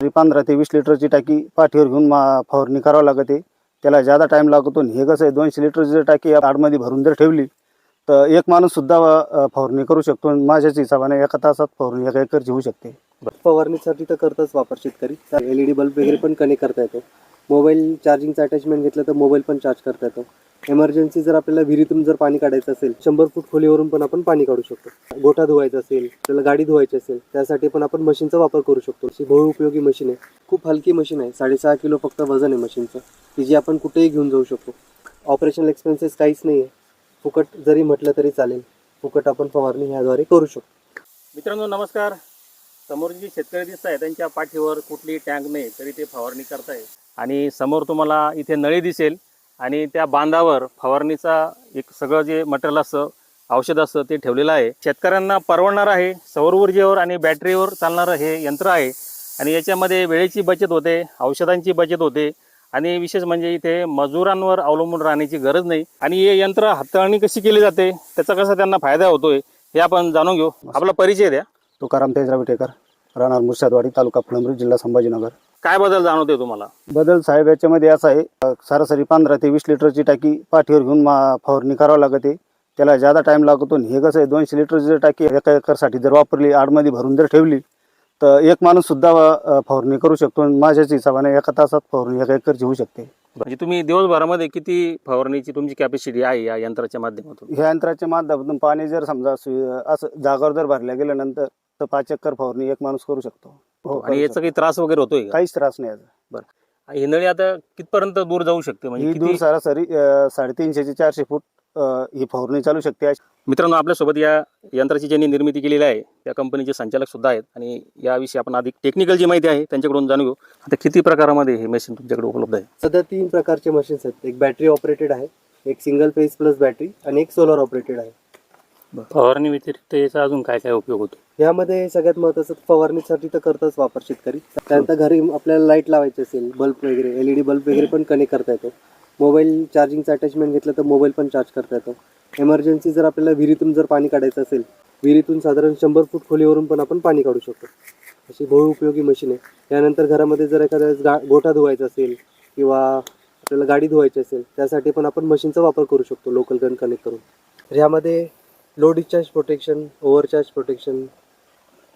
तरी पंधरा ते वीस लिटरची टाकी पाठीवर घेऊन मा फवारणी करावं लागते. त्याला जादा टाईम लागतो आणि हे कसं आहे दोनशे लिटरची जर टाकी आडमध्ये भरून जर ठेवली तर एक माणूससुद्धा फवारणी करू शकतो आणि माझ्याच हिशोबाने एका तासात फवारणी एका एकरची होऊ शकते. फवारणीसाठी तर करतच वापर शेतकरी. एल ई डी बल्ब वगैरे पण कनेक्ट करता येतो. मोबाईल चार्जिंगचं अटॅचमेंट घेतलं तर मोबाईल पण चार्ज करता येतो. एमर्जन्सी जर आपल्याला विहिरीतून जर पाणी काढायचं असेल शंभर फूट खोलीवरून पण आपण पाणी काढू शकतो. गोठा धुवायचा असेल आपल्याला गाडी धुवायची असेल त्यासाठी पण आपण मशीनचा वापर करू शकतो. अशी बहुउपयोगी मशीन आहे. खूप हलकी मशीन आहे. साडेसहा किलो फक्त वजन आहे मशीनचं. की जी आपण कुठेही घेऊन जाऊ शकतो. ऑपरेशनल एक्सपेन्सेस काहीच नाही आहे फुकट जरी म्हटलं तरी चालेल. फुकट आपण फवारणी ह्याद्वारे करू शकतो. मित्रांनो नमस्कार. समोर जे शेतकरी दिसत आहे त्यांच्या पाठीवर कुठली टँक नाही तरी ते फवारणी करताय आणि समोर तुम्हाला इथे नळी दिसेल. आणि त्या बांधावर फवारणीचा एक सगळं जे मटेरियल असतं औषध असतं ते ठेवलेलं आहे. शेतकऱ्यांना परवडणार आहे सौर ऊर्जेवर आणि बॅटरीवर चालणारं हे यंत्र आहे. आणि याच्यामध्ये वेळेची बचत होते औषधांची बचत होते. आणि विशेष म्हणजे इथे मजुरांवर अवलंबून राहण्याची गरज नाही. आणि हे यंत्र हाताळणी कशी केली जाते त्याचा कसा त्यांना फायदा होतोय हे आपण जाणून घेऊ. आपला परिचय द्या. तुकाराम तेजराव विटेकर. राहणार मुर्शादवाडी तालुका फुलंब्री जिल्हा संभाजीनगर. काय बदल जाणवते तुम्हाला? बदल साहेब याच्यामध्ये असा आहे अ, सरासरी पंधरा ते वीस लिटरची टाकी पाठीवर घेऊन मा फवारणी करावं लागते. त्याला जादा टाईम लागतो आणि हे कसं आहे दोनशे लिटरची जर टाकी एका एकरसाठी जर वापरली आडमध्ये भरून जर ठेवली तर एक माणूससुद्धा अ, फवारणी करू शकतो आणि माझ्याच हिशोबाने एका तासात फवारणी एका एकरची होऊ शकते. म्हणजे तुम्ही दिवसभरामध्ये किती फवारणीची तुमची कॅपॅसिटी आहे या यंत्राच्या माध्यमातून? ह्या यंत्राच्या माध्यमातून पाणी जर समजा सु- असं जागावर जर भरल्या गेल्यानंतर तर पाच एकर फवारणी एक माणूस करू शकतो. हो, आणि याचा. काही त्रास वगैरे होतोय का? काहीच त्रास नाही याचा. ही नळी आता कितपर्यंत दूर जाऊ शकते? म्हणजे ही दूर किती सरासरी अ, साडेतीनशे ते चारशे फूट अ, ही फवारणी चालू शकते. मित्रांनो आपल्यासोबत या यंत्राची ज्यांनी निर्मिती केलेली आहे त्या कंपनीचे संचालक सुद्धा आहेत. आणि याविषयी आपण अधिक टेक्निकल जी माहिती आहे त्यांच्याकडून जाणून घेऊ. आता किती प्रकारामध्ये हे मशीन तुमच्याकडे उपलब्ध आहे? सध्या तीन प्रकारचे मशीन्स आहेत. एक बॅटरी ऑपरेटेड आहे एक सिंगल फेज प्लस बॅटरी आणि एक सोलर ऑपरेटेड आहे. फवारणी व्यतिरिक्त याचा अजून काय काय उपयोग होतो? यामध्ये सगळ्यात महत्त्वाचं फवारणीसाठी तर करतच वापर शेतकरी. त्यानंतर घरी आपल्याला लाइट लावायची असेल बल्ब वगैरे एल ई डी बल्ब वगैरे पण कनेक्ट करता येतो. मोबाईल चार्जिंगचं अटॅचमेंट घेतलं तर मोबाईल पण चार्ज करता येतो. एमर्जन्सी जर आपल्याला विहिरीतून जर पाणी काढायचं असेल विहिरीतून साधारण शंभर फूट खोलीवरून पण आपण पाणी काढू शकतो. अशी बहुउपयोगी मशीन आहे. त्यानंतर घरामध्ये जर एखाद्या गा गोठा धुवायचा असेल किंवा आपल्याला गाडी धुवायची असेल त्यासाठी पण आपण मशीनचा वापर करू शकतो लोकल गन कनेक्ट करून. तर ह्यामध्ये low discharge protection overcharge protection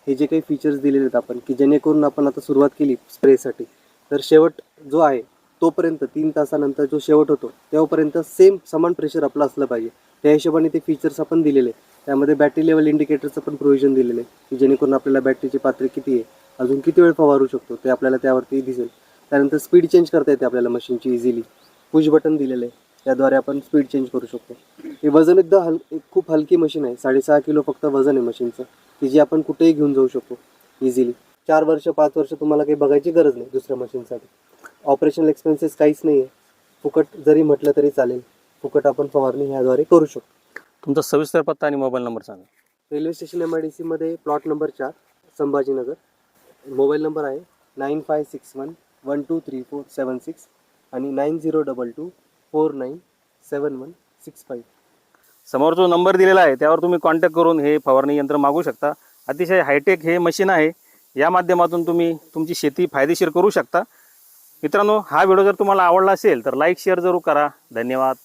हे जे काही फीचर्स दिलेले आहेत आपण की जेणेकरून आपण आता सुरुवात केली स्प्रेसाठी तर शेवट जो आहे तोपर्यंत तीन तासानंतर जो शेवट होतो तेव्हापर्यंत सेम समान प्रेशर आपलं असलं पाहिजे. त्या हिशोबाने ते फीचर्स आपण दिलेले आहे. त्यामध्ये बॅटरी लेवल इंडिकेटरचं पण प्रोव्हिजन दिलेलं आहे की जेणेकरून आपल्याला बॅटरीची पातळी किती आहे अजून किती वेळ फवारू शकतो ते आपल्याला त्यावरती दिसेल. त्यानंतर स्पीड चेंज करता येते आपल्याला मशीनची इझिली पुश बटन दिलेलं आहे. त्याद्वारे आपण स्पीड चेंज करू शकतो. हे वजन एकदम हल एक खूप हलकी मशीन आहे. साडेसहा किलो फक्त वजन आहे मशीनचं की जी आपण कुठेही घेऊन जाऊ शकतो. इझिली चार वर्ष पाच वर्ष तुम्हाला काही बघायची गरज नाही दुसऱ्या मशीनसाठी ऑपरेशनल एक्सपेन्सेस काहीच नाही आहे फुकट जरी म्हटलं तरी चालेल. फुकट आपण फवारणी ह्याद्वारे करू शकतो. तुमचा सविस्तर पत्ता आणि मोबाईल नंबर सांगा. Railway station M I D सीमध्ये प्लॉट नंबर चार संभाजीनगर. मोबाईल नंबर आहे nine five six one one two three four seven six आणि nine zero double two four nine seven one six five. समोर जो number दिलेला आहे त्यावर तुम्ही कॉन्टॅक्ट करून हे फवारणी यंत्र मागू शकता. अतिशय हायटेक हे मशीन आहे. या माध्यमातून तुम्ही तुमची शेती फायदेशीर करू शकता. मित्रांनो हा व्हिडिओ जर तुम्हाला आवडला असेल तर लाईक शेअर जरूर करा. धन्यवाद.